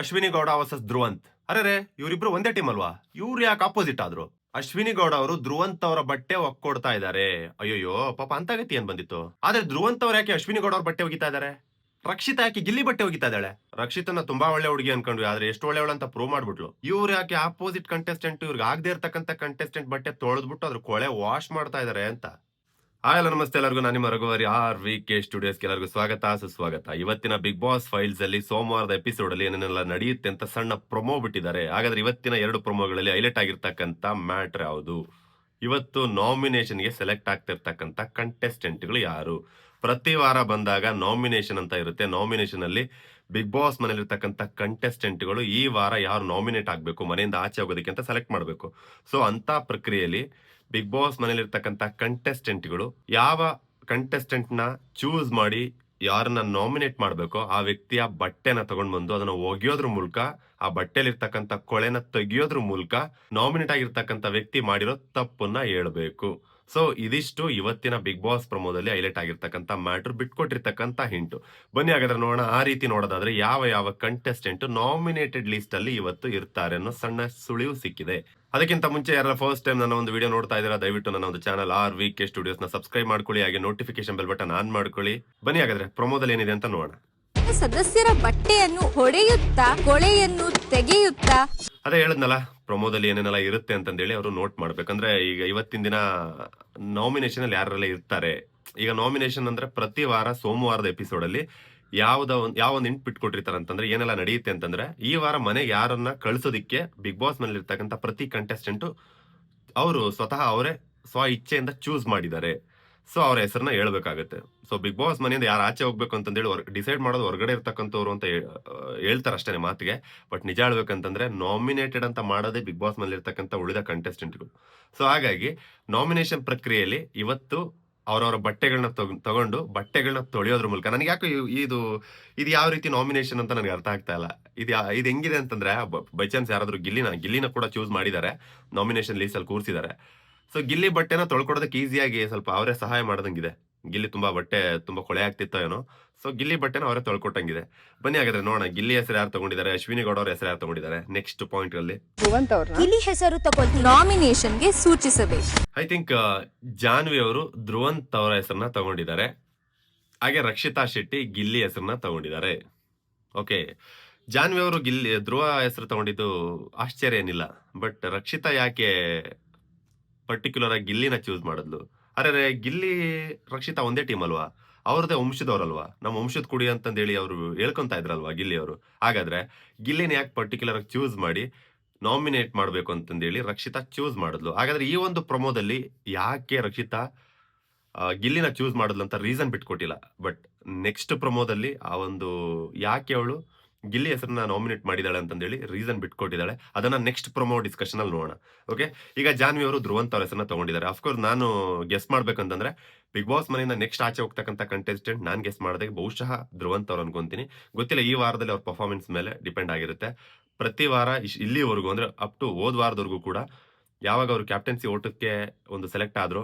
Ashwini Gowda versus Dhruvanth. ಅರೆ ರೇ, ಇವರಿಬ್ರು ಒಂದೇ ಟೀಮ್ ಅಲ್ವಾ? ಇವ್ರು ಯಾಕೆ ಆಪೋಸಿಟ್ ಆದ್ರು? ಅಶ್ವಿನಿ ಗೌಡ ಅವರು ಧ್ರುವಂತ್ ಅವರ ಬಟ್ಟೆ ಒಕ್ಕೊಡ್ತಾ ಇದ್ದಾರೆ ಅಯ್ಯೋಯ್ಯೋ, ಪಾಪ ಅಂತ ಗತಿ ಏನ್ ಬಂದಿತ್ತು? ಆದ್ರೆ ಧ್ರುವಂತ್ ಅವ್ರು ಯಾಕೆ ಅಶ್ವಿನಿ ಗೌಡ ಅವ್ರ ಬಟ್ಟೆ ಒಗಿತಾ ಇದ್ದಾರೆ ರಕ್ಷಿತಾ ಯಾಕೆ ಗಿಲ್ಲಿ ಬಟ್ಟೆ ಒಗಿತಾ ಇದ್ದಾಳೆ? ರಕ್ಷಿತನ ತುಂಬಾ ಒಳ್ಳೆ ಹುಡುಗಿ ಅನ್ಕೊಂಡ್ವಿ, ಆದ್ರೆ ಎಷ್ಟು ಒಳ್ಳೆ ಅಂತ ಪ್ರೂವ್ ಮಾಡ್ಬಿಟ್ಲು. ಇವ್ರು ಯಾಕೆ ಆಪೋಸಿಟ್ ಕಂಟೆಸ್ಟೆಂಟ್ ಇವ್ರಿಗೆ ಆಗದೆ ಇರ್ತಕ್ಕಂಥ ಕಂಟೆಸ್ಟೆಂಟ್ ಬಟ್ಟೆ ತೊಳೆದ್ಬಿಟ್ಟು ಅದ್ರ ಕೊಳೆ ವಾಶ್ ಮಾಡ್ತಾ ಇದಾರೆ ಅಂತ. ಹಾಯ್, ಹಲೋ, ನಮಸ್ತೆ ಎಲ್ಲರಿಗೂ. ನಾನು ನಿಮ್ಮ ರಘುವರಿ ಆರ್ ವಿ ಕೆ ಸ್ಟುಡಿಯೋಸ್ಗೆ ಎಲ್ಲರಿಗೂ ಸ್ವಾಗತ, ಸುಸ್ವಾಗತ. ಇವತ್ತಿನ ಬಿಗ್ ಬಾಸ್ ಫೈಲ್ಸ್ ಅಲ್ಲಿ ಸೋಮವಾರದ ಎಪಿಸೋಡ್ ಅಲ್ಲಿ ಏನೇನೆಲ್ಲ ನಡೆಯುತ್ತೆ ಅಂತ ಸಣ್ಣ ಪ್ರೊಮೋ ಬಿಟ್ಟಿದ್ದಾರೆ. ಹಾಗಾದ್ರೆ ಇವತ್ತಿನ ಎರಡು ಪ್ರೊಮೋಗಳಲ್ಲಿ ಹೈಲೈಟ್ ಆಗಿರ್ತಕ್ಕಂಥ ಮ್ಯಾಟ್ರ್ ಯಾವುದು? ಇವತ್ತು ನಾಮಿನೇಷನ್ಗೆ ಸೆಲೆಕ್ಟ್ ಆಗ್ತಿರ್ತಕ್ಕಂಥ ಕಂಟೆಸ್ಟೆಂಟ್ಗಳು ಯಾರು? ಪ್ರತಿ ವಾರ ಬಂದಾಗ ನಾಮಿನೇಷನ್ ಅಂತ ಇರುತ್ತೆ. ನಾಮಿನೇಷನ್ ಅಲ್ಲಿ ಬಿಗ್ ಬಾಸ್ ಮನೇಲಿರ್ತಕ್ಕಂಥ ಕಂಟೆಸ್ಟೆಂಟ್ಗಳು ಈ ವಾರ ಯಾರು ನಾಮಿನೇಟ್ ಆಗಬೇಕು, ಮನೆಯಿಂದ ಆಚೆ ಹೋಗೋದಕ್ಕೆ ಅಂತ ಸೆಲೆಕ್ಟ್ ಮಾಡಬೇಕು. ಸೊ ಅಂತ ಪ್ರಕ್ರಿಯೆಯಲ್ಲಿ ಬಿಗ್ ಬಾಸ್ ಮನೇಲಿರ್ತಕ್ಕಂಥ ಕಂಟೆಸ್ಟೆಂಟ್ಗಳು ಯಾವ ಕಂಟೆಸ್ಟೆಂಟ್ನ ಚೂಸ್ ಮಾಡಿ ಯಾರನ್ನ ನಾಮಿನೇಟ್ ಮಾಡಬೇಕೋ ಆ ವ್ಯಕ್ತಿಯ ಬಟ್ಟೆನ ತಗೊಂಡ್ ಬಂದು ಅದನ್ನ ಒಗೆಯೋದ್ರ ಮೂಲಕ, ಆ ಬಟ್ಟೆಲಿರ್ತಕ್ಕಂಥ ಕೊಳೆನ ತೆಗಿಯೋದ್ರ ಮೂಲಕ ನಾಮಿನೇಟ್ ಆಗಿರ್ತಕ್ಕಂಥ ವ್ಯಕ್ತಿ ಮಾಡಿರೋ ತಪ್ಪನ್ನ ಹೇಳ್ಬೇಕು. ಸೊ ಇದಿಷ್ಟು ಇವತ್ತಿನ ಬಿಗ್ ಬಾಸ್ ಪ್ರಮೋದಲ್ಲಿ ಹೈಲೈಟ್ ಆಗಿರ್ತಕ್ಕಂಥ ಮ್ಯಾಟರ್ ಬಿಟ್ಕೊಟ್ಟಿರ್ತಕ್ಕಂಥ ಹಿಂಟು ಬನ್ನಿ ಹಾಗಾದ್ರೆ ನೋಡೋಣ ಆ ರೀತಿ ನೋಡೋದಾದ್ರೆ ಯಾವ ಯಾವ ಕಂಟೆಸ್ಟೆಂಟ್ ನಾಮಿನೇಟೆಡ್ ಲಿಸ್ಟ್ ಅಲ್ಲಿ ಇವತ್ತು ಇರ್ತಾರೆ ಅನ್ನೋ ಸಣ್ಣ ಸುಳಿವು ಸಿಕ್ಕಿದೆ. ಅದಕ್ಕಿಂತ ಮುಂಚೆ ಯಾರ ಫಸ್ಟ್ ಟೈಮ್ ನನ್ನ ಒಂದು ವಿಡಿಯೋ ನೋಡ್ತಾ ಇದ್ದೀರಾ ದಯವಿಟ್ಟು ನನ್ನ ಒಂದು ಚಾನಲ್ ಆರ್ ವಿ ಕೆ ಸ್ಟುಡಿಯೋಸ್ನ ಸಬ್ಸ್ಕ್ರೈಬ್ ಮಾಡ್ಕೊಳ್ಳಿ ಹಾಗೆ ನೋಟಿಫಿಕೇಶನ್ ಬೆಲ್ ಬಟನ್ ಆನ್ ಮಾಡ್ಕೊಳ್ಳಿ. ಬನ್ನಿ ಹಾಗಾದ್ರೆ ಪ್ರಮೋದಲ್ಲಿ ಏನಿದೆ ಅಂತ ನೋಡೋಣ. ಸದಸ್ಯರ ಬಟ್ಟೆಯನ್ನು ಹೊಡೆಯುತ್ತಾ ಕೊಳೆಯನ್ನು ತೆಗೆಯುತ್ತಾ? ಅದೇ ಹೇಳದ್ನಲ್ಲ ಪ್ರಮೋದಲ್ಲಿ ಏನೇನೆಲ್ಲ ಇರುತ್ತೆ ಅಂತಂದೇಳಿ ಅವರು ನೋಟ್ ಮಾಡ್ಬೇಕಂದ್ರೆ ಈಗ ಇವತ್ತಿನ ದಿನ ನಾಮಿನೇಷನ್ ಅಲ್ಲಿ ಯಾರೆಲ್ಲ ಇರ್ತಾರೆ? ಈಗ ನಾಮಿನೇಷನ್ ಅಂದ್ರೆ ಪ್ರತಿ ವಾರ ಸೋಮವಾರದ ಎಪಿಸೋಡ್ ಅಲ್ಲಿ ಯಾವ್ದ ಯಾವ ಒಂದು ಇಂಟ್ ಬಿಟ್ಕೊಟ್ಟಿರ್ತಾರೆ ಅಂತಂದ್ರೆ ಏನೆಲ್ಲ ನಡೆಯುತ್ತೆ ಅಂತಂದ್ರೆ ಈ ವಾರ ಮನೆಗೆ ಯಾರನ್ನ ಕಳಿಸೋದಿಕ್ಕೆ ಬಿಗ್ ಬಾಸ್ನಲ್ಲಿ ಇರ್ತಕ್ಕಂಥ ಪ್ರತಿ ಕಂಟೆಸ್ಟೆಂಟ್ ಅವರು ಸ್ವತಃ ಅವರೇ ಸ್ವ ಇಚ್ಛೆಯಿಂದ ಚೂಸ್ ಮಾಡಿದ್ದಾರೆ. ಸೊ ಅವ್ರ ಹೆಸರನ್ನ ಹೇಳ್ಬೇಕಾಗತ್ತೆ. ಸೊ ಬಿಗ್ ಬಾಸ್ ಮನೆಯಿಂದ ಯಾರು ಆಚೆ ಹೋಗ್ಬೇಕು ಅಂತಂದೇಳಿ ಡಿಸೈಡ್ ಮಾಡೋದು ಹೊರಗಡೆ ಇರ್ತಕ್ಕಂಥವ್ರು ಅಂತ ಹೇಳ್ತಾರೆ ಅಷ್ಟೇ ಮಾತಿಗೆ. ಬಟ್ ನಿಜ ಹೇಳ್ಬೇಕಂತಂದ್ರೆ ನಾಮಿನೇಟೆಡ್ ಅಂತ ಮಾಡೋದೇ ಬಿಗ್ ಬಾಸ್ ಮನೆಯಲ್ಲಿ ಇರ್ತಕ್ಕಂಥ ಉಳಿದ ಕಂಟೆಸ್ಟೆಂಟ್ಗಳು. ಸೊ ಹಾಗಾಗಿ ನಾಮಿನೇಷನ್ ಪ್ರಕ್ರಿಯೆಯಲ್ಲಿ ಇವತ್ತು ಅವರವರ ಬಟ್ಟೆಗಳನ್ನ ತಗೊಂಡು ಬಟ್ಟೆಗಳನ್ನ ತೊಳೆಯೋದ್ರ ಮೂಲಕ, ನನಗೆ ಯಾಕೆ ಇದು ಇದು ಯಾವ ರೀತಿ ನಾಮಿನೇಷನ್ ಅಂತ ನನಗೆ ಅರ್ಥ ಆಗ್ತಾ ಇಲ್ಲ. ಇದು ಇದು ಹೆಂಗಿದೆ ಅಂತಂದ್ರೆ, ಬೈ ಚಾನ್ಸ್ ಯಾರಾದರೂ ಗಿಲ್ಲಿನ ಗಿಲ್ಲಿನ ಕೂಡ ಚೂಸ್ ಮಾಡಿದ್ದಾರೆ. ನಾಮಿನೇಷನ್ ಲೀಸ್ಟಲ್ಲಿ ಕೂರಿಸಿದ್ದಾರೆ. ಸೊ ಗಿಲ್ಲಿ ಬಟ್ಟೆನ ತೊಳ್ಕೊಡೋದಕ್ಕೆ ಈಸಿಯಾಗಿ ಸ್ವಲ್ಪ ಅವರೇ ಸಹಾಯ ಮಾಡೋದಂಗಿದೆ. ಗಿಲ್ಲಿ ತುಂಬಾ ಬಟ್ಟೆ ತುಂಬಾ ಕೊಳೆ ಆಗ್ತಿತ್ತೋ ಏನೋ. ಸೊ ಗಿಲ್ಲಿ ಬಟ್ಟೆನ ಅವರೇ ತೊಳ್ಕೊಟ್ಟಂಗಿದೆ. ಬನ್ನಿ ಹಾಗಾದ್ರೆ ನೋಡೋಣ ಗಿಲ್ಲಿ ಹೆಸರು ಯಾರು ತಗೊಂಡಿದ್ದಾರೆ ಅಶ್ವಿನಿ ಗೌಡ ಅವ್ರ ಹೆಸರು ಯಾರು ತಗೊಂಡಿದ್ದಾರೆ ನೆಕ್ಸ್ಟ್ ಪಾಯಿಂಟ್ ಅಲ್ಲಿ. ಹೆಸರು ತಗೊಳ್ತೀನಿ ಸೂಚಿಸಬೇಕು. ಐ ಥಿಂಕ್ ಜಾನ್ವಿ ಅವರು ಧ್ರುವಂತ್ ಅವರ ಹೆಸರನ್ನ ತಗೊಂಡಿದ್ದಾರೆ. ಹಾಗೆ ರಕ್ಷಿತಾ ಶೆಟ್ಟಿ ಗಿಲ್ಲಿ ಹೆಸರನ್ನ ತಗೊಂಡಿದ್ದಾರೆ. ಓಕೆ ಜಾನ್ವಿ ಅವರು ಗಿಲ್ಲಿ ಧ್ರುವ ಹೆಸರು ತಗೊಂಡಿದ್ದು ಆಶ್ಚರ್ಯ ಏನಿಲ್ಲ. ಬಟ್ ರಕ್ಷಿತಾ ಯಾಕೆ ಪರ್ಟಿಕ್ಯುಲರ್ ಆಗಿ ಗಿಲ್ಲಿನ ಚೂಸ್ ಮಾಡಿದ್ಲು. ಅರೆ ಗಿಲ್ಲಿ, ರಕ್ಷಿತಾ ಒಂದೇ ಟೀಮ್ ಅಲ್ವಾ? ಅವ್ರದೇ ವಂಶದವ್ರಲ್ವಾ? ನಮ್ಮ ವಂಶದ ಕುಡಿ ಅಂತಂದೇಳಿ ಅವರು ಹೇಳ್ಕೊಂತ ಇದ್ರಲ್ವಾ ಗಿಲ್ಲಿ ಅವರು? ಹಾಗಾದ್ರೆ ಗಿಲ್ಲಿನ ಯಾಕೆ ಪರ್ಟಿಕ್ಯುಲರ್ ಆಗಿ ಚೂಸ್ ಮಾಡಿ ನಾಮಿನೇಟ್ ಮಾಡಬೇಕು ಅಂತಂದೇಳಿ ರಕ್ಷಿತಾ ಚೂಸ್ ಮಾಡಿದ್ಲು. ಹಾಗಾದ್ರೆ ಈ ಒಂದು ಪ್ರಮೋದಲ್ಲಿ ಯಾಕೆ ರಕ್ಷಿತಾ ಗಿಲ್ಲಿನ ಚೂಸ್ ಮಾಡಿದ್ಲು ಅಂತ ರೀಸನ್ ಬಿಟ್ಕೊಟ್ಟಿಲ್ಲ. ಬಟ್ ನೆಕ್ಸ್ಟ್ ಪ್ರಮೋದಲ್ಲಿ ಆ ಒಂದು ಯಾಕೆ ಅವಳು ಗಿಲ್ಲಿ ಹೆಸರನ್ನ ನಾಮಿನೇಟ್ ಮಾಡಿದಾಳೆ ಅಂತಂದೇಳಿ ರೀಸನ್ ಬಿಟ್ಕೊಟ್ಟಿದ್ದಾಳೆ ಅದನ್ನ ನೆಕ್ಸ್ಟ್ ಪ್ರೊಮೋ ಡಿಸ್ಕಷನ್ ಅಲ್ಲಿ ನೋಡೋಣ. ಓಕೆ ಈಗ ಜಾನ್ವಿ ಅವರು ಧ್ರುವಂತ ಅವರ ಹೆಸರನ್ನ ತಗೊಂಡಿದ್ದಾರೆ. ಅಫ್ಕೋರ್ಸ್ ನಾನು ಗೆಸ್ ಮಾಡ್ಬೇಕಂತಂದ್ರೆ ಬಿಗ್ ಬಾಸ್ ಮನೆಯಿಂದ ನೆಕ್ಸ್ಟ್ ಆಚೆ ಹೋಗ್ತಕ್ಕಂಥ ಕಂಟೆಸ್ಟೆಂಟ್ ನಾನು ಗೆಸ್ ಮಾಡಿದೆ. ಬಹುಶಃ ಧ್ರುವಂತ ಅವ್ರು ಅನ್ಕೊಂತೀನಿ. ಗೊತ್ತಿಲ್ಲ, ಈ ವಾರದಲ್ಲಿ ಅವ್ರ ಪರ್ಫಾರ್ಮೆನ್ಸ್ ಮೇಲೆ ಡಿಪೆಂಡ್ ಆಗಿರುತ್ತೆ. ಪ್ರತಿ ವಾರ ಇಲ್ಲಿವರೆಗೂ ಅಂದ್ರೆ ಅಪ್ ಟು ಹೋದ್ ವಾರದವರೆಗೂ ಕೂಡ ಯಾವಾಗ ಅವರು ಕ್ಯಾಪ್ಟನ್ಸಿ ಓಟಕ್ಕೆ ಒಂದು ಸೆಲೆಕ್ಟ್ ಆದ್ರು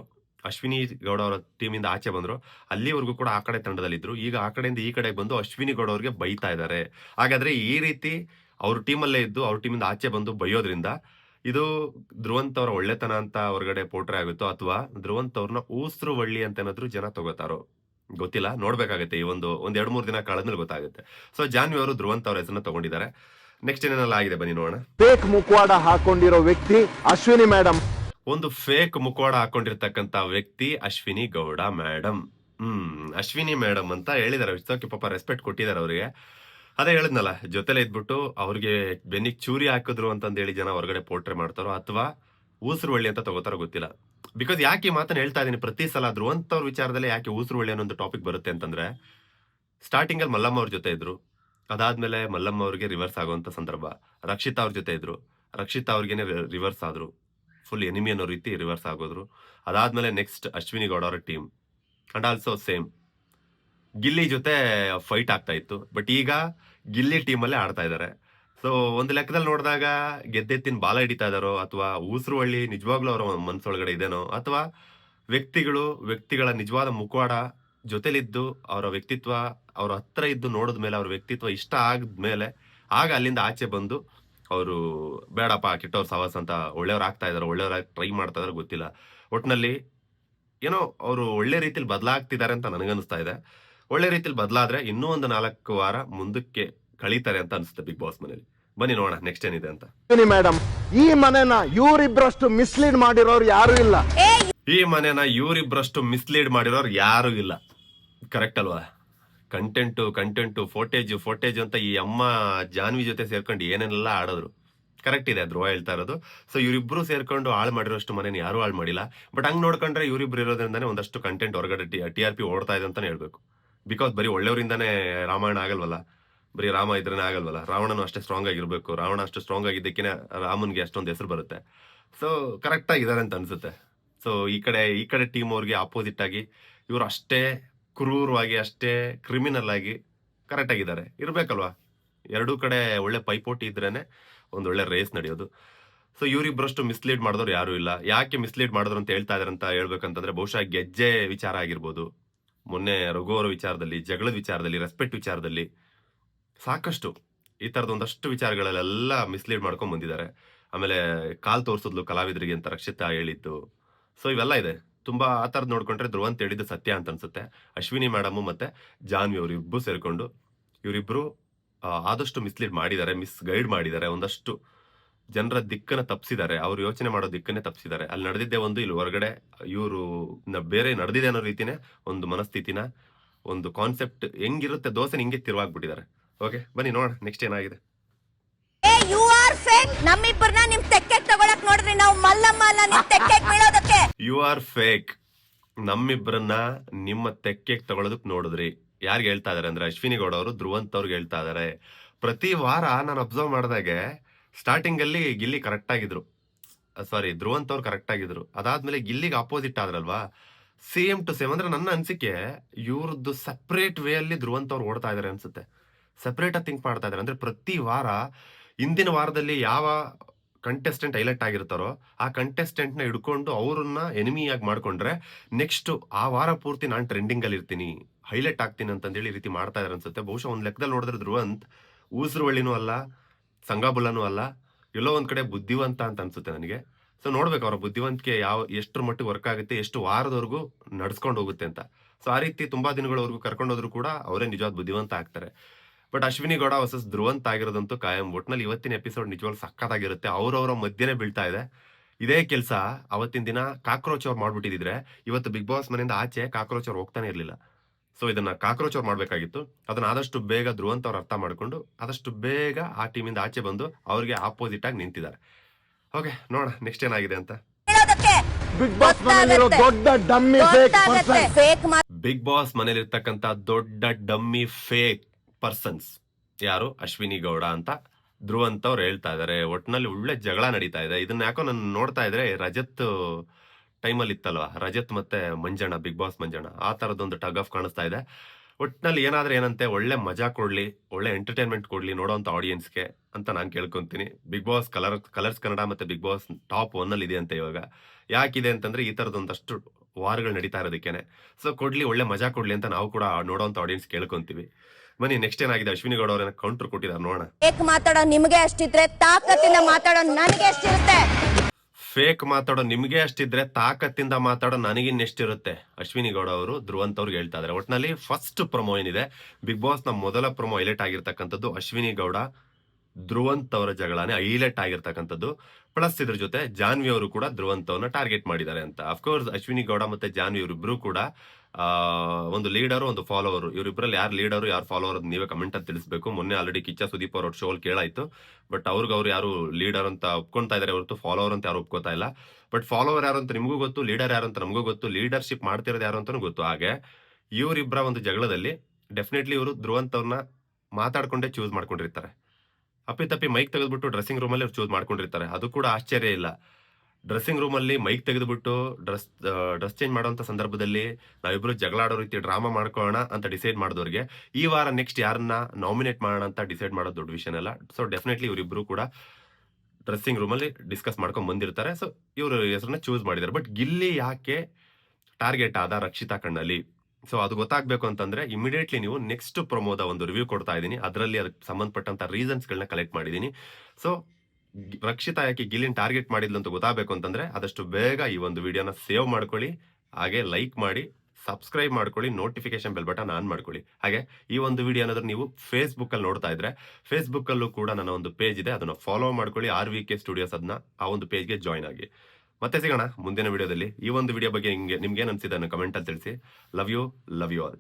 ಅಶ್ವಿನಿ ಗೌಡ ಅವರ ಟೀಮಿಂದ ಆಚೆ ಬಂದ್ರು. ಅಲ್ಲಿವರೆಗೂ ಕೂಡ ಆ ಕಡೆ ತಂಡದಲ್ಲಿದ್ರು. ಈಗ ಆ ಕಡೆಯಿಂದ ಈ ಕಡೆ ಬಂದು ಅಶ್ವಿನಿ ಗೌಡ ಅವರಿಗೆ ಬೈತಾ ಇದ್ದಾರೆ. ಹಾಗಾದ್ರೆ ಈ ರೀತಿ ಅವ್ರ ಟೀಮಲ್ಲೇ ಇದ್ದು ಅವ್ರ ಟೀಮಿಂದ ಆಚೆ ಬಂದು ಬೈಯೋದ್ರಿಂದ ಇದು ಧ್ರುವಂತ್ ಅವರ ಒಳ್ಳೆತನ ಅಂತ ಹೊರಗಡೆ ಪೋಟ್ರೆ ಆಗುತ್ತೋ ಅಥವಾ ಧ್ರುವಂತ್ ಅವ್ರನ್ನ ಊಸ್ರು ಒಳ್ಳಿ ಅಂತ ಏನಾದ್ರು ಜನ ತಗೋತಾರೋ? ಗೊತ್ತಿಲ್ಲ. ನೋಡ್ಬೇಕಾಗತ್ತೆ ಈ ಒಂದು ಒಂದ್ ಎರಡ್ ಮೂರ್ ದಿನ ಕಳೆದ್ಮೇಲೆ ಗೊತ್ತಾಗುತ್ತೆ. ಸೊ ಜಾನ್ವಿ ಅವರು ಧ್ರುವಂತ್ ಅವರ ಹೆಸರನ್ನ ತಗೊಂಡಿದ್ದಾರೆ. ನೆಕ್ಸ್ಟ್ ಏನೆಲ್ಲ ಆಗಿದೆ ಬನ್ನಿ ನೋಡೋಣ. ಫೇಕ್ ಮುಖವಾಡ ಹಾಕೊಂಡಿರೋ ವ್ಯಕ್ತಿ ಅಶ್ವಿನಿ ಮೇಡಮ್ ಒಂದು ಫೇಕ್ ಮುಖವಾಡ ಹಾಕೊಂಡಿರ್ತಕ್ಕಂತ ವ್ಯಕ್ತಿ Ashwini Gowda madam hmm, Ashwini madam ಅಂತ ಹೇಳಿದಾರೆ ವಿಶ್ವಕ್ಕೆ ಪಾಪ ರೆಸ್ಪೆಕ್ಟ್ ಕೊಟ್ಟಿದ್ದಾರೆ ಅವರಿಗೆ. ಅದೇ ಹೇಳಿದ್ನಲ್ಲ, ಜೊತೆಲೆ ಇದ್ಬಿಟ್ಟು ಅವ್ರಿಗೆ ಬೆನ್ನಿಗೆ ಚೂರಿ ಹಾಕಿದ್ರು ಅಂತಂದೇಳಿ ಜನ ಹೊರಗಡೆ ಪೋಟ್ರೆ ಮಾಡ್ತಾರೋ ಅಥವಾ ಊಸರು ಅಂತ ತಗೋತಾರೋ ಗೊತ್ತಿಲ್ಲ. ಬಿಕಾಸ್ ಯಾಕೆ ಮಾತನ್ನ ಹೇಳ್ತಾ ಇದೀನಿ ಪ್ರತಿ ಸಲ ಧ್ರುವಂತವ್ರ ವಿಚಾರದಲ್ಲಿ ಯಾಕೆ ಊಸರು ಒಳ್ಳೆ ಅನ್ನೋ ಒಂದು ಟಾಪಿಕ್ ಬರುತ್ತೆ ಅಂತಂದ್ರೆ ಸ್ಟಾರ್ಟಿಂಗ್ ಅಲ್ಲಿ ಮಲ್ಲಮ್ಮ ಅವ್ರ ಜೊತೆ ಇದ್ರು. ಅದಾದ್ಮೇಲೆ ಮಲ್ಲಮ್ಮ ಅವ್ರಿಗೆ ರಿವರ್ಸ್ ಆಗುವಂತ ಸಂದರ್ಭ. ರಕ್ಷಿತಾ ಅವ್ರ ಜೊತೆ ಇದ್ರು. ರಕ್ಷಿತಾ ಅವ್ರಿಗೇನೆ ರಿವರ್ಸ್ ಆದ್ರು. ಫುಲ್ ಎನಿಮಿ ಅನ್ನೋ ರೀತಿ ರಿವರ್ಸ್ ಆಗೋದ್ರು. ಅದಾದ್ಮೇಲೆ ನೆಕ್ಸ್ಟ್ ಅಶ್ವಿನಿ ಗೌಡ ಅವರ team and also same Gilli ಜೊತೆ ಫೈಟ್ ಆಗ್ತಾ ಇತ್ತು. ಬಟ್ ಈಗ ಗಿಲ್ಲಿ ಟೀಮಲ್ಲೇ ಆಡ್ತಾ ಇದ್ದಾರೆ ಸೊ ಒಂದು ಲೆಕ್ಕದಲ್ಲಿ ನೋಡಿದಾಗ ಗೆದ್ದೆತ್ತಿನ ಬಾಲ ಹಿಡಿತಾ ಇದಾರೋ, ಅಥವಾ ಉಸಿರು ಹಳ್ಳಿ ನಿಜವಾಗ್ಲೂ ಅವರ ಮನಸ್ಸೊಳಗಡೆ ಇದೇನೋ, ಅಥವಾ ವ್ಯಕ್ತಿಗಳು ವ್ಯಕ್ತಿಗಳ ನಿಜವಾದ ಮುಖವಾಡ ಜೊತೆಲಿದ್ದು ಅವರ ವ್ಯಕ್ತಿತ್ವ, ಅವರ ಹತ್ರ ಇದ್ದು ನೋಡಿದ್ಮೇಲೆ ಅವ್ರ ವ್ಯಕ್ತಿತ್ವ ಇಷ್ಟ ಆದ್ಮೇಲೆ ಆಗ ಅಲ್ಲಿಂದ ಆಚೆ ಬಂದು ಅವರು ಬೇಡಪ್ಪ ಕೆಟ್ಟವ್ರ ಸಾವಾಸ ಅಂತ ಒಳ್ಳೆಯವ್ರು ಆಗ್ತಾ ಇದಾರೆ ಒಳ್ಳೆಯವ್ರಾಗಿ ಟ್ರೈ ಮಾಡ್ತಾ ಇದಾರೆ ಗೊತ್ತಿಲ್ಲ. ಒಟ್ಟಿನಲ್ಲಿ ಏನೋ ಅವರು ಒಳ್ಳೆ ರೀತಿಲಿ ಬದಲಾಗ್ತಿದ್ದಾರೆ ಅಂತ ನನಗನ್ನಿಸ್ತಾ ಇದೆ. ಒಳ್ಳೆ ರೀತಿಯಲ್ಲಿ ಬದಲಾದ್ರೆ ಇನ್ನೂ ಒಂದು ನಾಲ್ಕು ವಾರ ಮುಂದಕ್ಕೆ ಕಳೀತಾರೆ ಅಂತ ಅನಿಸುತ್ತೆ ಬಿಗ್ ಬಾಸ್ ಮನೇಲಿ. ಬನ್ನಿ ನೋಡೋಣ ನೆಕ್ಸ್ಟ್ ಏನಿದೆ ಅಂತ. ಬನ್ನಿ ಮೇಡಮ್ ಈ ಮನೆನ ಇವರಿಬ್ಬರಷ್ಟು ಮಿಸ್ಲೀಡ್ ಮಾಡಿರೋರು ಯಾರು ಇಲ್ಲ. ಏ ಈ ಮನೆನ ಇವರಿಬ್ಬರಷ್ಟು ಮಿಸ್ಲೀಡ್ ಮಾಡಿರೋರು ಯಾರು ಇಲ್ಲ. ಕರೆಕ್ಟ್ ಅಲ್ವಾ? ಕಂಟೆಂಟು ಕಂಟೆಂಟು ಫೋಟೇಜು ಫೋಟೇಜ್ ಅಂತ ಈ ಅಮ್ಮ ಜಾನ್ವಿ ಜೊತೆ ಸೇರ್ಕೊಂಡು ಏನೇನೆಲ್ಲ ಆಡೋದ್ರು. ಕರೆಕ್ಟ್ ಇದೆ, ಧ್ರುವ ಹೇಳ್ತಾ ಇರೋದು. ಸೊ ಇವರಿಬ್ರು ಸೇರ್ಕೊಂಡು ಹಾಳು ಮಾಡಿರೋಷ್ಟು ಮನೇನ ಯಾರು ಹಾಳು ಮಾಡಿಲ್ಲ. ಬಟ್ ಹಂಗೆ ನೋಡ್ಕೊಂಡ್ರೆ ಇವರಿಬ್ರು ಇರೋದ್ರಿಂದಾನೇ ಒಂದಷ್ಟು ಕಂಟೆಂಟ್ ಹೊರಗಡೆ ಟಿ ಟಿ ಆರ್ ಪಿ ಓಡ್ತಾ ಇದೆ ಅಂತಾನೆ ಹೇಳ್ಬೇಕು. ಬಿಕಾಸ್ ಬರೀ ಒಳ್ಳೆಯವರಿಂದಾನೇ ರಾಮಾಯಣ ಆಗಲ್ವಲ್ಲ? ಬರೀ ರಾಮ ಇದ್ರೇ ಆಗಲ್ವಲ್ಲ? ರಾವಣನು ಅಷ್ಟೇ ಸ್ಟ್ರಾಂಗ್ ಆಗಿರ್ಬೇಕು. ರಾವಣ ಅಷ್ಟು ಸ್ಟ್ರಾಂಗ್ ಆಗಿದ್ದಕ್ಕಿಂತ ರಾಮನ್ಗೆ ಅಷ್ಟೊಂದು ಹೆಸರು ಬರುತ್ತೆ. ಸೊ ಕರೆಕ್ಟ್ ಆಗಿದ್ದಾರೆ ಅಂತ ಅನ್ಸುತ್ತೆ. ಸೊ ಈ ಕಡೆ ಈ ಕಡೆ ಟೀಮ್ ಅವ್ರಿಗೆ ಆಪೋಸಿಟ್ ಆಗಿ ಇವರು ಅಷ್ಟೇ ಕ್ರೂರವಾಗಿ ಅಷ್ಟೇ ಕ್ರಿಮಿನಲ್ ಆಗಿ ಕರೆಕ್ಟ್ ಆಗಿದ್ದಾರೆ. ಇರಬೇಕಲ್ವಾ? ಎರಡೂ ಕಡೆ ಒಳ್ಳೆ ಪೈಪೋಟಿ ಇದ್ರೇನೆ ಒಂದು ಒಳ್ಳೆ ರೇಸ್ ನಡೆಯೋದು. ಸೊ ಇವರಿಬ್ಬರಷ್ಟು ಮಿಸ್ಲೀಡ್ ಮಾಡಿದವ್ರು ಯಾರು ಇಲ್ಲ. ಯಾಕೆ ಮಿಸ್ಲೀಡ್ ಮಾಡಿದ್ರು ಅಂತ ಹೇಳ್ತಾ ಇದಾರೆ ಅಂತ ಹೇಳ್ಬೇಕಂತಂದ್ರೆ ಬಹುಶಃ ಗೆಜ್ಜೆ ವಿಚಾರ ಆಗಿರ್ಬೋದು. ಮೊನ್ನೆ ರಘು ವಿಚಾರದಲ್ಲಿ, ಜಗಳದ ವಿಚಾರದಲ್ಲಿ ರೆಸ್ಪೆಕ್ಟ್ ವಿಚಾರದಲ್ಲಿ ಸಾಕಷ್ಟು ಈ ತರದ ಒಂದಷ್ಟು ವಿಚಾರಗಳಲ್ಲೆಲ್ಲ ಮಿಸ್ಲೀಡ್ ಮಾಡ್ಕೊಂಡು ಬಂದಿದ್ದಾರೆ. ಆಮೇಲೆ ಕಾಲ್ ತೋರಿಸಿದ್ಲು ಕಲಾವಿದರಿಗೆ ಅಂತ ರಕ್ಷಿತಾ ಹೇಳಿದ್ದು. ಸೊ ಇವೆಲ್ಲ ಇದೆ. ತುಂಬಾ ಆ ಥರದ್ದು ನೋಡ್ಕೊಂಡ್ರೆ ಧ್ರುವಂತ್ ಹೇಳಿದ್ದು ಸತ್ಯ ಅಂತ ಅನ್ಸುತ್ತೆ. ಅಶ್ವಿನಿ ಮೇಡಮ್ ಮತ್ತೆ ಜಾನ್ವಿ ಅವರು ಇಬ್ಬರು ಸೇರ್ಕೊಂಡು ಇವರಿಬ್ರು ಆದಷ್ಟು ಮಿಸ್ಲೀಡ್ ಮಾಡಿದ್ದಾರೆ ಮಿಸ್ ಗೈಡ್ ಮಾಡಿದ್ದಾರೆ, ಒಂದಷ್ಟು ಜನರ ದಿಕ್ಕನ್ನ ತಪ್ಪಿಸಿದ್ದಾರೆ ಅವ್ರು ಯೋಚನೆ ಮಾಡೋ ದಿಕ್ಕನ್ನೇ ತಪ್ಪಿಸಿದ್ದಾರೆ ಅಲ್ಲಿ ನಡೆದಿದ್ದೆ ಒಂದು, ಇಲ್ಲಿ ಹೊರಗಡೆ ಇವರು ಬೇರೆ ನಡೆದಿದೆ ಅನ್ನೋ ರೀತಿನೇ ಒಂದು ಮನಸ್ಥಿತಿನ, ಒಂದು ಕಾನ್ಸೆಪ್ಟ್ ಹೆಂಗಿರುತ್ತೆ ದೋಸೆ ಹಿಂಗೆ ತಿರುವಾಗ್ಬಿಟ್ಟಿದ್ದಾರೆ. ಓಕೆ ಬನ್ನಿ ನೋಡ ನೆಕ್ಸ್ಟ್ ಏನಾಗಿದೆ. ನಮ್ಮಿಬ್ಬರನ್ನ ನಿಮ್ ತೆಕ್ಕೆ ತಗೊಳಕ್ ನೋಡ್ರಿ. ನಾವು ಮಲ್ಲಮ್ಮ ನಿಮ್ ತೆಕ್ಕೆ ಬೀಳೋದಕ್ಕೆ ಯು ಆರ್ ಫೇಕ್ ನಮ್ಮಿಬ್ಬರನ್ನ ನಿಮ್ಮ ತೆಕ್ಕೆಗೆ ತಗೊಳ್ಳೋದಕ್ಕೆ ನೋಡಿದ್ರಿ. ಯಾರಿಗೆ ಹೇಳ್ತಾ ಇದಾರೆ ಅಂದ್ರೆ ಅಶ್ವಿನಿ ಗೌಡ ಅವರು, ಧ್ರುವಂತ್ ಅವ್ರಿಗೆ ಹೇಳ್ತಾ ಇದಾರೆ. ಪ್ರತಿ ವಾರ ನಾನು ಅಬ್ಸರ್ವ್ ಮಾಡಿದಾಗೆ ಸ್ಟಾರ್ಟಿಂಗ್ ಅಲ್ಲಿ ಗಿಲ್ಲಿ ಕರೆಕ್ಟ್ ಆಗಿದ್ರು. ಸಾರಿ ಧ್ರುವಂತ್ ಅವ್ರು ಕರೆಕ್ಟ್ ಆಗಿದ್ರು. ಅದಾದ್ಮೇಲೆ ಗಿಲ್ಲಿಗೆ ಅಪೋಸಿಟ್ ಆದ್ರಲ್ವಾ? ಸೇಮ್ ಟು ಸೇಮ್ ಅಂದ್ರೆ ನನ್ನ ಅನ್ಸಿಕೆ ಇವ್ರದ್ದು ಸಪ್ರೇಟ್ ವೇ ಅಲ್ಲಿ ಧ್ರುವಂತ್ ಅವ್ರು ಓಡ್ತಾ ಇದಾರೆ ಅನ್ಸುತ್ತೆ. ಸಪ್ರೇಟ್ ಆಗಿ ಥಿಂಕ್ ಮಾಡ್ತಾ ಇದಾರೆ. ಅಂದ್ರೆ ಪ್ರತಿ ವಾರ ಇಂದಿನ ವಾರದಲ್ಲಿ ಯಾವ ಕಂಟೆಸ್ಟೆಂಟ್ ಹೈಲೈಟ್ ಆಗಿರ್ತಾರೋ, ಆ ಕಂಟೆಸ್ಟೆಂಟ್ನ ಹಿಡ್ಕೊಂಡು ಅವ್ರನ್ನ ಎನಿಮಿಯಾಗಿ ಮಾಡ್ಕೊಂಡ್ರೆ ನೆಕ್ಸ್ಟ್ ಆ ವಾರ ಪೂರ್ತಿ ನಾನು ಟ್ರೆಂಡಿಂಗ್ ಅಲ್ಲಿ ಇರ್ತೀನಿ ಹೈಲೈಟ್ ಆಗ್ತೀನಿ ಅಂತಂದೇಳಿ ಈ ರೀತಿ ಮಾಡ್ತಾ ಇದಾರೆ ಅನ್ಸುತ್ತೆ. ಬಹುಶಃ ಒಂದ್ ಲೆಕ್ಕದಲ್ಲಿ ನೋಡಿದ್ರೆ ಧ್ರುವಂತ್ ಊಸರುವಳ್ಳಿನೂ ಅಲ್ಲ, ಸಂಗಾಬುಲ್ಲನೂ ಅಲ್ಲ, ಎಲ್ಲೋ ಒಂದು ಕಡೆ ಬುದ್ಧಿವಂತ ಅಂತ ಅನ್ಸುತ್ತೆ ನನಗೆ. ಸೊ ನೋಡ್ಬೇಕು ಅವರ ಬುದ್ಧಿವಂತಿಕೆ ಯಾವ, ಎಷ್ಟರ ಮಟ್ಟಿಗೆ ವರ್ಕ್ ಆಗುತ್ತೆ, ಎಷ್ಟು ವಾರದವರೆಗೂ ನಡ್ಸ್ಕೊಂಡು ಹೋಗುತ್ತೆ ಅಂತ. ಸೊ ಆ ರೀತಿ ತುಂಬಾ ದಿನಗಳವರೆಗೂ ಕರ್ಕೊಂಡೋದ್ರು ಕೂಡ ಅವರೇ ನಿಜವಾದ ಬುದ್ಧಿವಂತ ಆಗ್ತಾರೆ. ಬಟ್ ಅಶ್ವಿನಿ ಗೌಡ ವರ್ಸಸ್ ಧ್ರುವಂತ್ ಆಗಿರೋದಂತೂ ಕಾಯಂ. ಒಟ್ನಲ್ಲಿ ಇವತ್ತಿನ ಎಪಿಸೋಡ್ ನಿಜವಾಗ್ಲೂ ಸಕ್ಕತ್ತಾಗಿರುತ್ತೆ ಅವ್ರವ್ರ ಮಧ್ಯೆನೇ ಬೀಳ್ತಾ ಇದೆ. ಇದೇ ಕೆಲಸ. ಅವತ್ತಿನ ದಿನ ಕಾಕ್ರೋಚ್ ಅವ್ರು ಮಾಡ್ಬಿಟ್ಟಿದ್ರೆ ಇವತ್ತು ಬಿಗ್ ಬಾಸ್ ಮನೆಯಿಂದ ಆಚೆ ಕಾಕ್ರೋಚ್ ಅವ್ರು ಹೋಗ್ತಾನೆ ಇರಲಿಲ್ಲ. ಸೊ ಇದನ್ನ ಕಾಕ್ರೋಚ್ ಅವ್ರು ಮಾಡ್ಬೇಕಾಗಿತ್ತು. ಅದನ್ನ ಆದಷ್ಟು ಬೇಗ ಧ್ರುವಂತ ಅವ್ರು ಅರ್ಥ ಮಾಡ್ಕೊಂಡು ಆದಷ್ಟು ಬೇಗ ಆ ಟೀಮಿಂದ ಆಚೆ ಬಂದು ಅವ್ರಿಗೆ ಆಪೋಸಿಟ್ ಆಗಿ ನಿಂತಿದ್ದಾರೆ. ಓಕೆ ನೋಡೋಣ ನೆಕ್ಸ್ಟ್ ಏನಾಗಿದೆ ಅಂತ. ಬಿಗ್ ಬಾಸ್ ಮನೆಯಲ್ಲಿರೋ ದೊಡ್ಡ dummy fake person big boss ಮನೇಲಿರ್ತಕ್ಕಂತ ದೊಡ್ಡ ಡಮ್ಮಿ ಫೇಕ್ ಪರ್ಸನ್ಸ್. ಯಾರು? ಅಶ್ವಿನಿ ಗೌಡ ಅಂತ. ಧ್ರುವಂತ ಅವ್ರು ಹೇಳ್ತಾ ಇದ್ದಾರೆ ಒಟ್ನಲ್ಲಿ ಒಳ್ಳೆ ಜಗಳ ನಡೀತಾ ಇದೆ. ಇದನ್ನ ಯಾಕೋ ನಾನು ನೋಡ್ತಾ ಇದ್ರೆ ರಜತ್ ಟೈಮಲ್ಲಿ ಇತ್ತಲ್ವಾ? ರಜತ್ ಮತ್ತೆ ಮಂಜಣ್ಣ, ಬಿಗ್ ಬಾಸ್ ಮಂಜಣ್ಣ, ಆ ತರದೊಂದು ಟಗ್ ಆಫ್ ಕಾಣಿಸ್ತಾ ಇದೆ. ಒಟ್ನಲ್ಲಿ ಏನಾದ್ರೆ ಏನಂತೆ, ಒಳ್ಳೆ ಮಜಾ ಕೊಡ್ಲಿ, ಒಳ್ಳೆ ಎಂಟರ್ಟೈನ್ಮೆಂಟ್ ಕೊಡ್ಲಿ ನೋಡೋಂಥ ಆಡಿಯನ್ಸ್ಗೆ ಅಂತ ನಾನು ಕೇಳ್ಕೊಂತೀನಿ. Big boss colour, Colors Kannada ಮತ್ತೆ ಬಿಗ್ ಬಾಸ್ ಟಾಪ್ ಒನ್ ಅಲ್ಲಿ ಇದೆ ಅಂತ ಇವಾಗ. ಯಾಕಿದೆ ಅಂತಂದ್ರೆ ಈ ತರದೊಂದಷ್ಟು ವಾರಗಳು ನಡೀತಾ ಇರೋದಕ್ಕೇನೆ. ಸೊ ಕೊಡ್ಲಿ, ಒಳ್ಳೆ ಮಜಾ ಕೊಡ್ಲಿ ಅಂತ ನಾವು ಕೂಡ ನೋಡೋಂಥ ಆಡಿಯನ್ಸ್ ಕೇಳ್ಕೊಂತೀವಿ. ಬನ್ನಿ ನೆಕ್ಸ್ಟ್ ಏನಾಗಿದೆ? ಅಶ್ವಿನಿ ಗೌಡ ಅವ್ರನ್ನ ಕೌಂಟರ್ ಕೊಟ್ಟಿದ್ದಾರೆ ನೋಡೋಣ. ಫೇಕ್ ಮಾತಾಡೋ ನಿಮಗೆ ಅಷ್ಟಿದ್ರೆ ತಾಕತ್ತಿಂದ ಮಾತಾಡೋ ನನಗೆ ಎಷ್ಟಿರುತ್ತೆ ಫೇಕ್ ಮಾತಾಡೋ ನಿಮಗೆ ಅಷ್ಟಿದ್ರೆ ತಾಕತ್ತಿಂದ ಮಾತಾಡೋ ನನಗಿನ್ ಎಷ್ಟಿರುತ್ತೆ ಅಶ್ವಿನಿ ಗೌಡ ಅವರು ಧ್ರುವಂತ ಅವ್ರಿಗೆ ಹೇಳ್ತಾ ಇದಾರೆ. ಒಟ್ನಲ್ಲಿ ಫಸ್ಟ್ ಪ್ರೊಮೋ ಏನಿದೆ? ಬಿಗ್ ಬಾಸ್ನ ಮೊದಲ ಪ್ರೊಮೋ ಹೈಲೈಟ್ ಆಗಿರ್ತಕ್ಕಂಥದ್ದು ಅಶ್ವಿನಿ ಗೌಡ ಧ್ರುವಂತ್ ಅವರ ಜಗಳನೇ ಹೈಲೈಟ್ ಆಗಿರ್ತಕ್ಕಂಥದ್ದು. ಪ್ಲಸ್ ಇದ್ರ ಜೊತೆ ಜಾನ್ವಿ ಅವರು ಕೂಡ ಧ್ರುವಂತವನ್ನ ಅವ್ರನ್ನ ಟಾರ್ಗೆಟ್ ಮಾಡಿದ್ದಾರೆ ಅಂತ. ಅಫ್ಕೋರ್ಸ್ ಅಶ್ವಿನಿ ಗೌಡ ಮತ್ತೆ ಜಾನ್ವಿ ಅವರಿಬ್ರು ಕೂಡ ಒಂದು ಲೀಡರ್, ಒಂದು ಫಾಲೋವರ್. ಇವರಿಬ್ಬರಲ್ಲಿ ಯಾರು ಲೀಡರ್, ಯಾರು ಫಾಲೋವರ್ ಅಂತ ನೀವೇ ಕಮೆಂಟ್ ಅಲ್ಲಿ ತಿಳಿಸಬೇಕು. ಮೊನ್ನೆ ಆಲ್ರೆಡಿ ಕಿಚ್ಚ ಸುದೀಪ್ ಅವ್ರ ಅಲ್ಲಿ ಕೇಳಾಯ್ತು. ಬಟ್ ಅವ್ರಿಗೆ ಅವ್ರು ಯಾರು ಲೀಡರ್ ಅಂತ ಒಪ್ಕೊಂತಾ ಇದಾರೆ ಹೊರತು ಫಾಲೋವರ್ ಅಂತ ಯಾರು ಒಪ್ಕೋತಾ ಇಲ್ಲ. ಬಟ್ ಫಾಲೋವರ್ ಯಾರು ಅಂತ ನಿಮಗೂ ಗೊತ್ತು, ಲೀಡರ್ ಯಾರು ಅಂತ ನಮಗೂ ಗೊತ್ತು, ಲೀಡರ್ಶಿಪ್ ಮಾಡ್ತಿರೋದು ಯಾರು ಅಂತಾನೂ ಗೊತ್ತು. ಹಾಗೆ ಇವರಿಬ್ಬರ ಒಂದು ಜಗಳದಲ್ಲಿ ಡೆಫಿನೆಟ್ಲಿ ಇವರು ಧ್ರುವಂತ್ ಅವ್ರನ್ನ ಮಾತಾಡ್ಕೊಂಡೇ ಚೂಸ್ ಮಾಡ್ಕೊಂಡಿರ್ತಾರೆ. ಅಪ್ಪಿತಪ್ಪಿ ಮೈಕ್ ತೆಗೆದ್ಬಿಟ್ಟು ಡ್ರೆಸ್ಸಿಂಗ್ ರೂಮಲ್ಲಿ ಅವ್ರು ಚೂಸ್ ಮಾಡ್ಕೊಂಡಿರ್ತಾರೆ. ಅದು ಕೂಡ ಆಶ್ಚರ್ಯ ಇಲ್ಲ. ಡ್ರೆಸ್ಸಿಂಗ್ ರೂಮಲ್ಲಿ ಮೈಕ್ ತೆಗೆದುಬಿಟ್ಟು ಡ್ರೆಸ್ ಡ್ರೆಸ್ ಚೇಂಜ್ ಮಾಡುವಂತ ಸಂದರ್ಭದಲ್ಲಿ ನಾವಿಬ್ಬರು ಜಗಳ ಆಡೋ ರೀತಿ ಡ್ರಾಮಾ ಮಾಡ್ಕೊಳ್ಳೋಣ ಅಂತ ಡಿಸೈಡ್ ಮಾಡಿದವ್ರಿಗೆ, ಈ ವಾರ ನೆಕ್ಸ್ಟ್ ಯಾರನ್ನ ನಾಮಿನೇಟ್ ಮಾಡೋಣ ಅಂತ ಡಿಸೈಡ್ ಮಾಡೋದು ದೊಡ್ಡ ವಿಷಯ ಅಲ್ಲ. ಸೊ ಡೆಫಿನೆಟ್ಲಿ ಇವರಿಬ್ಬರು ಕೂಡ ಡ್ರೆಸ್ಸಿಂಗ್ ರೂಮಲ್ಲಿ ಡಿಸ್ಕಸ್ ಮಾಡ್ಕೊಂಡು ಬಂದಿರ್ತಾರೆ. ಸೊ ಇವರು ಹೆಸರನ್ನ ಚೂಸ್ ಮಾಡಿದ್ದಾರೆ. ಬಟ್ ಗಿಲ್ಲಿ ಯಾಕೆ ಟಾರ್ಗೆಟ್ ಆದ ರಕ್ಷಿತಾ ಕಣ್ಣಲ್ಲಿ? ಸೊ ಅದು ಗೊತ್ತಾಗಬೇಕು ಅಂತಂದ್ರೆ ಇಮಿಡಿಯೇಟ್ಲಿ ನೀವು ನೆಕ್ಸ್ಟ್ ಪ್ರಮೋದ ಒಂದು ರಿವ್ಯೂ ಕೊಡ್ತಾ ಇದ್ದೀನಿ. ಅದರಲ್ಲಿ ಅದಕ್ಕೆ ಸಂಬಂಧಪಟ್ಟಂತ ರೀಸನ್ಸ್ಗಳನ್ನ ಕಲೆಕ್ಟ್ ಮಾಡಿದ್ದೀನಿ. ಸೊ ರಕ್ಷಿತಾ ಯಾಕೆ ಗಿಲ್ಲಿನ್ ಟಾರ್ಗೆಟ್ ಮಾಡಿದ್ಲು ಅಂತ ಗೊತ್ತಾಗಬೇಕು ಅಂತಂದ್ರೆ ಆದಷ್ಟು ಬೇಗ ಈ ಒಂದು ವಿಡಿಯೋನ ಸೇವ್ ಮಾಡ್ಕೊಳ್ಳಿ, ಹಾಗೆ ಲೈಕ್ ಮಾಡಿ, ಸಬ್ಸ್ಕ್ರೈಬ್ ಮಾಡ್ಕೊಳ್ಳಿ ನೋಟಿಫಿಕೇಶನ್ ಬೆಲ್ ಬಟನ್ ಆನ್ ಮಾಡ್ಕೊಳ್ಳಿ. ಹಾಗೆ ಈ ಒಂದು ವಿಡಿಯೋ ಏನಾದ್ರೂ ನೀವು ಫೇಸ್ಬುಕ್ ಅಲ್ಲಿ ನೋಡ್ತಾ ಇದ್ರೆ ಫೇಸ್ಬುಕ್ ಅಲ್ಲೂ ಕೂಡ ನನ್ನ ಒಂದು ಪೇಜ್ ಇದೆ, ಅದನ್ನ ಫಾಲೋ ಮಾಡ್ಕೊಳ್ಳಿ ಆರ್ ವಿ ಕೆ ಸ್ಟುಡಿಯೋಸ್ ಅದನ್ನ ಆ ಒಂದು ಪೇಜ್ಗೆ ಜಾಯ್ನ್ ಆಗಿ. ಮತ್ತೆ ಸಿಗೋಣ ಮುಂದಿನ ವಿಡಿಯೋದಲ್ಲಿ. ಈ ಒಂದು ವಿಡಿಯೋ ಬಗ್ಗೆ ನಿಮ್ಗೆ ನಿಮ್ಗೆ ಏನ್ ಅನ್ಸಿದೆ ಅನ್ನೋ ಕಮೆಂಟ್ ಅಲ್ಲಿ ತಿಳಿಸಿ. Love you love you all